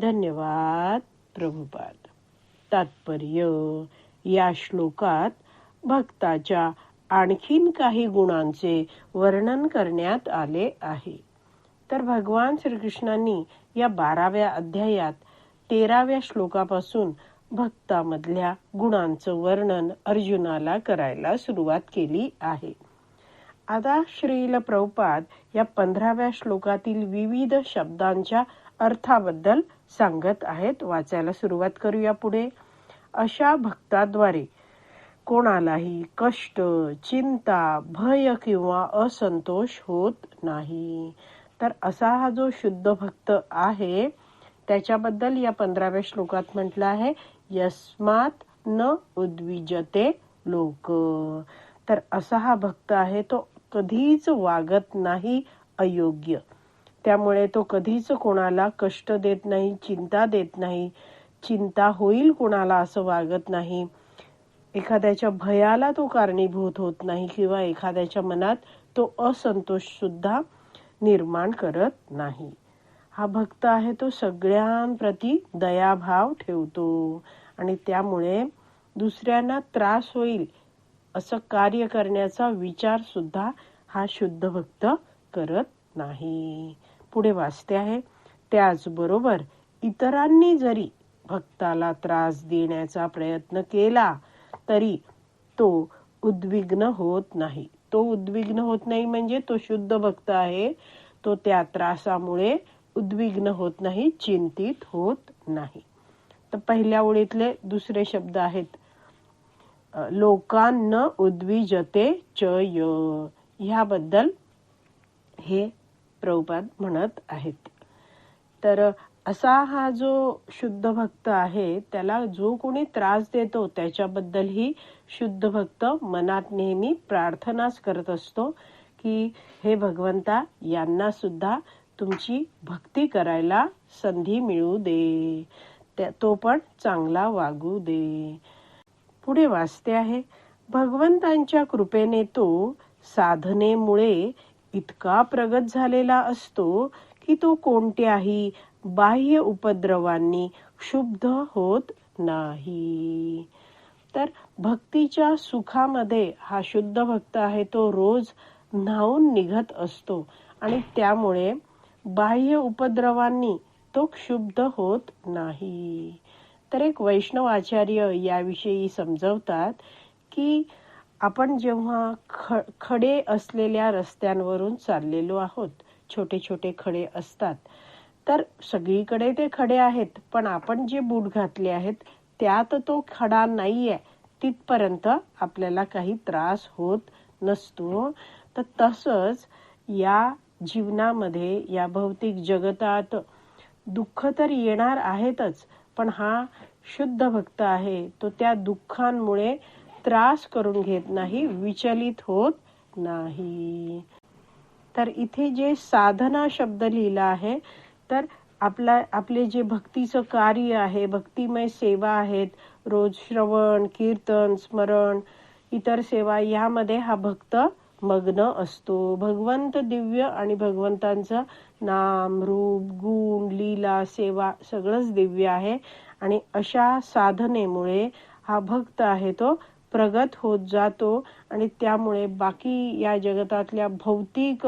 धन्यवाद प्रभुपाद. तात्पर्य या श्लोकात भक्ताच्या आणखीन काही गुणांचे वर्णन करण्यात आले आहे. तर भगवान श्रीकृष्णांनी या बाराव्या अध्यायात तेराव्या श्लोकापासून भक्तामधल्या गुणांचं वर्णन अर्जुनाला करायला सुरुवात केली आहे. आता श्रील प्रभुपाद या पंधराव्या श्लोकातील विविध शब्दांच्या अर्थाबद्दल सांगत आहेत. वाचायला सुरुवात करूया पुढे. अशा भक्ताद्वारे कोणालाही कष्ट चिंता भय किंवा असंतोष होत नाही. तर असा हा जो शुद्ध भक्त आहे त्याच्याबद्दल या पंधराव्या श्लोकात म्हटलं आहे यस्मात न उद्विजते लोक. तर असा हा भक्त आहे तो कधीच वागत नाही अयोग्य. त्यामुळे तो कधीच कोणाला कष्ट देत नाही चिंता देत नाही. चिंता होईल कोणाला असं वागत नाही. एखाद्याच्या भयाला तो कारणीभूत होत नाही किंवा एखाद्याच्या मनात तो असंतोष सुद्धा निर्माण करत नाही. हा भक्त आहे तो सगळ्यांप्रती दयाभाव ठेवतो आणि त्यामुळे दुसऱ्यांना त्रास होईल असं कार्य करण्याचा विचार सुद्धा हा शुद्ध भक्त करत नाही. पुढे वाचते आहे. त्याचबरोबर इतरांनी जरी भक्ताला त्रास देण्याचा प्रयत्न केला तरी तो उद्विग्न होत नाही. तो उद्विग्न होत नाही म्हणजे तो शुद्ध भक्त आहे. तो त्या त्रासामुळे उद्विग्न होत नाही चिंतित होत नाही. तर पहिल्या ओळीतले दुसरे शब्द आहेत लोकांना उद्विजते च य. ह्याबद्दल हे प्रभुपाद म्हणत आहेत. तर असा हा जो शुद्ध भक्त आहे त्याला जो कोणी त्रास देतो त्याच्याबद्दलही शुद्ध भक्त मनात नेहमी प्रार्थनाच करत असतो की हे भगवंता यांना सुद्धा तुमची भक्ती करायला संधी मिळू दे. तो पण चांगला वागू दे. पुढे वाचते आहे भगवंतांच्या कृपेने तो साधनेमुळे इतका प्रगत झालेला असतो की तो कोणत्याही बाह्य उपद्रवांनी क्षुब्ध होत नाही. तर भक्तीच्या सुखामध्ये हा शुद्ध भक्त आहे तो रोज न्हावून निघत असतो आणि त्यामुळे बाह्य उपद्रवांनी तो क्षुब्ध होत नाही. तर एक वैष्णव आचार्य याविषयी समजवतात की आपण जेव्हा खडे असलेल्या रस्त्यांवरून चाललेलो आहोत छोटे छोटे खडे असतात तर सगळीकडे ते खडे आहेत पण आपण जे बूट घातले आहेत त्यात तो खडा नाहीये. तिथपर्यंत आपल्याला काही त्रास होत नसतो. तर तसंच या जीवनामध्ये या भौतिक जगतात दुःख तर येणार आहेतच पण हा शुद्ध भक्त आहे तो त्या दुःखांमुळे त्रास करून घेत नाही विचलित होत नाही. तर इथे जे साधना शब्द लिहिला आहे तर आपला आपले जे भक्तीचं कार्य आहे भक्तिमय सेवा आहेत रोज श्रवण कीर्तन स्मरण इतर सेवा यामध्ये हा भक्त मग्न असतो. भगवंत दिव्य आणि भगवंतांचं नाम रूप गुण लीला सेवा सगळंच दिव्य आहे. आणि अशा साधनेमुळे हा भक्त आहे तो प्रगत होत जातो आणि त्यामुळे बाकी या जगतातल्या भौतिक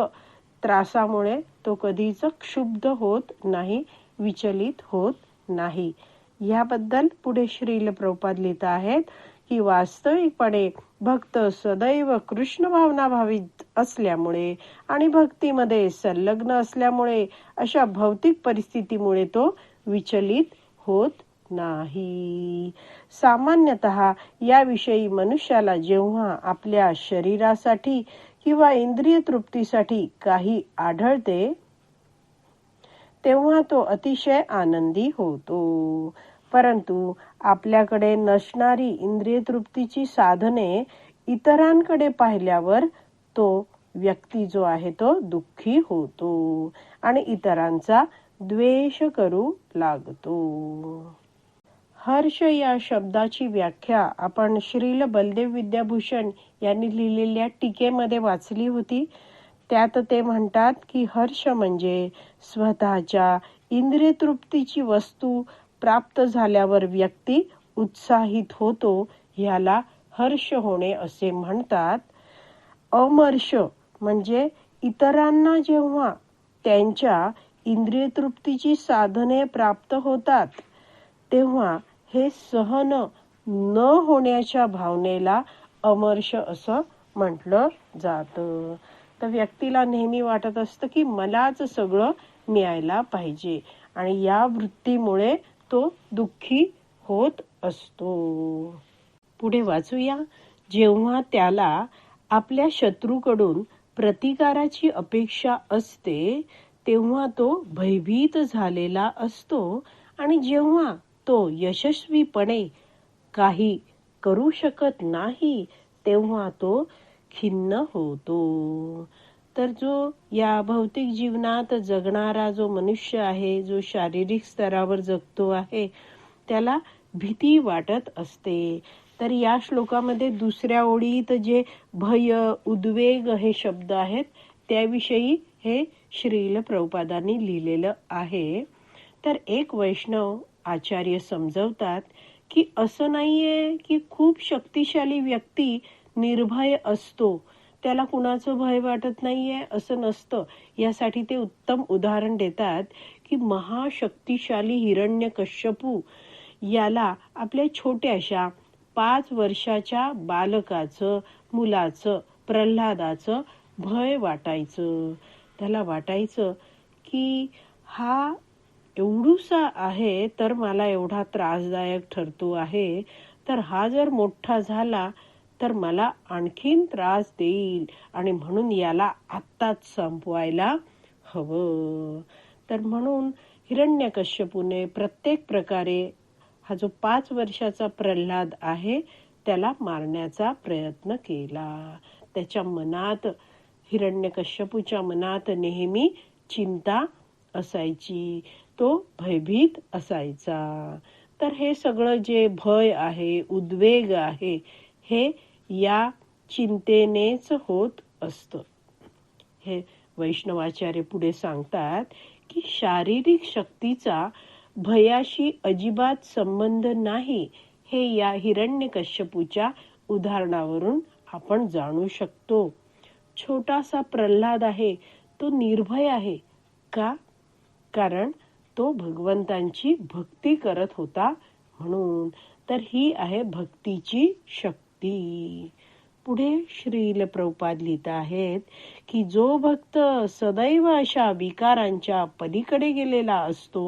त्रासामुळे तो कधीच क्षुब्ध होत नाही विचलित होत नाही. याबद्दल पुढे श्रील प्रभुपाद लिहित आहेत की वास्तविकपणे भक्त सदैव कृष्ण भावना भावित असल्यामुळे आणि भक्तीमध्ये संलग्न असल्यामुळे अशा भौतिक परिस्थितीमुळे तो विचलित होत नाही. सामान्यतः याविषयी मनुष्याला जेव्हा आपल्या शरीरासाठी किंवा इंद्रिय तृप्तीसाठी काही आढळते तेव्हा तो अतिशय आनंदी होतो. परंतु आपल्याकडे नसणारी इंद्रिय तृप्तीची साधने इतरांकडे पाहिल्यावर तो व्यक्ती जो आहे तो दुःखी होतो आणि इतरांचा द्वेष करू लागतो. हर्ष या शब्दाची व्याख्या आपण श्रील बलदेव विद्याभूषण यांनी लिहिलेल्या टीकेमध्ये वाचली होती. त्यात ते म्हणतात की हर्ष म्हणजे स्वतःच्या इंद्रिय तृप्तीची वस्तू प्राप्त झाल्यावर व्यक्ती उत्साहित होतो ह्याला हर्ष होणे असे म्हणतात. अमर्ष म्हणजे इतरांना जेव्हा त्यांच्या इंद्रिय तृप्तीची साधने प्राप्त होतात तेव्हा हे सहन न होण्याच्या भावनेला अमर्ष असं म्हटलं जातं. तर व्यक्तीला नेहमी वाटत असतं की मलाच सगळं मिळायला पाहिजे आणि या वृत्तीमुळे तो दुःखी होत असतो. पुढे वाचूया. जेव्हा त्याला आपल्या शत्रूकडून प्रतिकाराची अपेक्षा असते तेव्हा तो भयभीत झालेला असतो आणि जेव्हा तो यशस्वीपणे काही करू शकत नाही तेव्हा तो खिन्न होतो. तर जो या भौतिक जीवनात जगणारा जो मनुष्य आहे जो शारीरिक स्तरावर जगतो आहे त्याला भीती वाटत असते. तर या श्लोकामध्ये दुसऱ्या ओळीत जे भय उद्वेग हे शब्द आहेत त्याविषयी हे श्रील प्रभुपादांनी लिहिलेलं आहे. तर एक वैष्णव आचार्य समजवतात की असं नाहीये की खूप शक्तिशाली व्यक्ती निर्भय असतो. त्याला कुणाचं भय वाटत नाहीये असं नसतं. यासाठी ते उत्तम उदाहरण देतात की महाशक्तिशाली हिरण्य कश्यपू याला आपल्या छोट्याशा पाच वर्षाच्या बालकाचं मुलाचं प्रल्हादाचं भय वाटायचं. त्याला वाटायचं की हा एवढूसा आहे तर मला एवढा त्रासदायक ठरतो आहे. तर हा जर मोठा झाला तर मला आणखीन त्रास देईल आणि म्हणून याला आत्ताच संपवायला हवं. तर म्हणून हिरण्यकश्यपूने प्रत्येक प्रकारे हा जो पाच वर्षाचा प्रल्हाद आहे त्याला मारण्याचा प्रयत्न केला. त्याच्या मनात हिरण्यकश्यपूच्या मनात नेहमी चिंता असायची. तो भयभीत असायचा. तर हे सगळं जे भय आहे उद्वेग आहे हे या चिंतेनेच होत असत. हे वैष्णवाचार्य पुढे सांगतात की शारीरिक शक्तीचा भयाशी अजिबात संबंध नाही हे या हिरण्यकश्यपूच्या उदाहरणावरून आपण जाणू शकतो. छोटासा प्रल्हाद आहे तो निर्भय आहे. का? कारण तो भगवंतांची भक्ती करत होता म्हणून. तर ही आहे भक्तीची शक्ती. पुढे श्रील प्रभुपाद लिहित आहेत की जो भक्त सदैव अशा विकारांच्या पलीकडे गेलेला असतो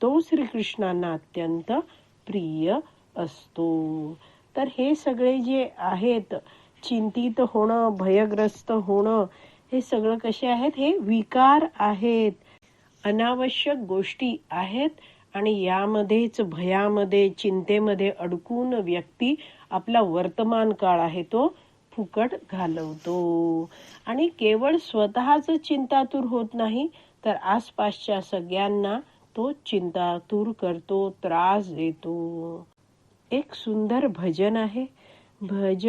तो श्रीकृष्णांना अत्यंत प्रिय असतो. तर हे सगळे जे आहेत चिंतित होणं भयग्रस्त होणं हे सगळं कसे आहेत? हे विकार आहेत. अनावश्यक गोष्टी आहेत आणि यामध्येच भयामध्ये चिंतेमध्ये अडकून व्यक्ती आपला वर्तमान काळ आहे तो फुकट घालवतो. आणि केवळ स्वतःच चिंतातूर होत नाही तर आसपासच्या सगळ्यांना तो चिंतातूर करतो त्रास देतो. एक सुंदर भजन आहे. भज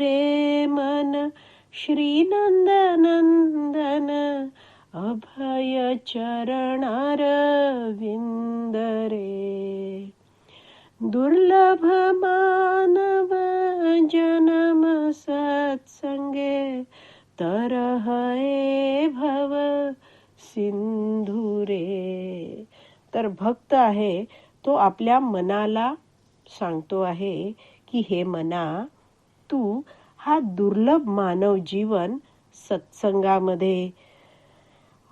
रे मन श्रीनंदनंदन अभय चरणार विंदरे दुर्लभ मानव जनम सत्संगे तर भव सिंधुरे तर भक्त आहे तो आपल्या मनाला सांगतो आहे की हे मना तू हा दुर्लभ मानव जीवन सत्संगामध्ये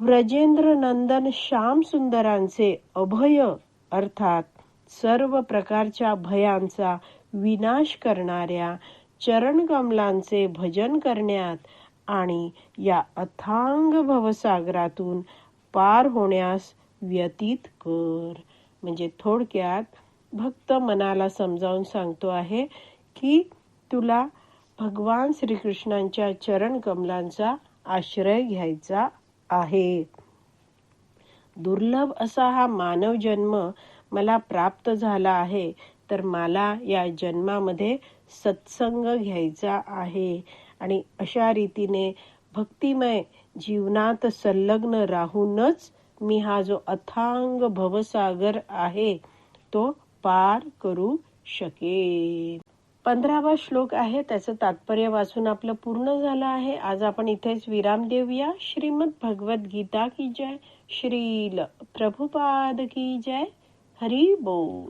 व्रजेंद्र नंदन श्याम सुंदरांचे अभय अर्थात सर्व प्रकारच्या भयांचा विनाश करणाऱ्या चरणकमलांचे भजन करण्यात आणि या अथांग भवसागरातून पार होण्यास व्यतीत कर. म्हणजे थोडक्यात भक्त मनाला समजावून सांगतो आहे की तुला भगवान श्रीकृष्णांच्या चरण कमलांचा आश्रय घ्यायचा आहे. दुर्लभ असा हा मानव जन्म मला प्राप्त झाला आहे तर मला या जन्मामध्ये सत्संग घ्यायचा आहे. आणि अशा रीतीने भक्तिमय जीवनात संलग्न राहूनच मी हा जो अथांग भवसागर आहे तो पार करू शकेन. पंधरावा श्लोक आहे त्याचं तात्पर्य वाचून आपलं पूर्ण झालं आहे. आज आपण इथेच विराम देऊया. श्रीमद भगवत गीता की जय. श्रील प्रभुपाद की जय. हरी बोल.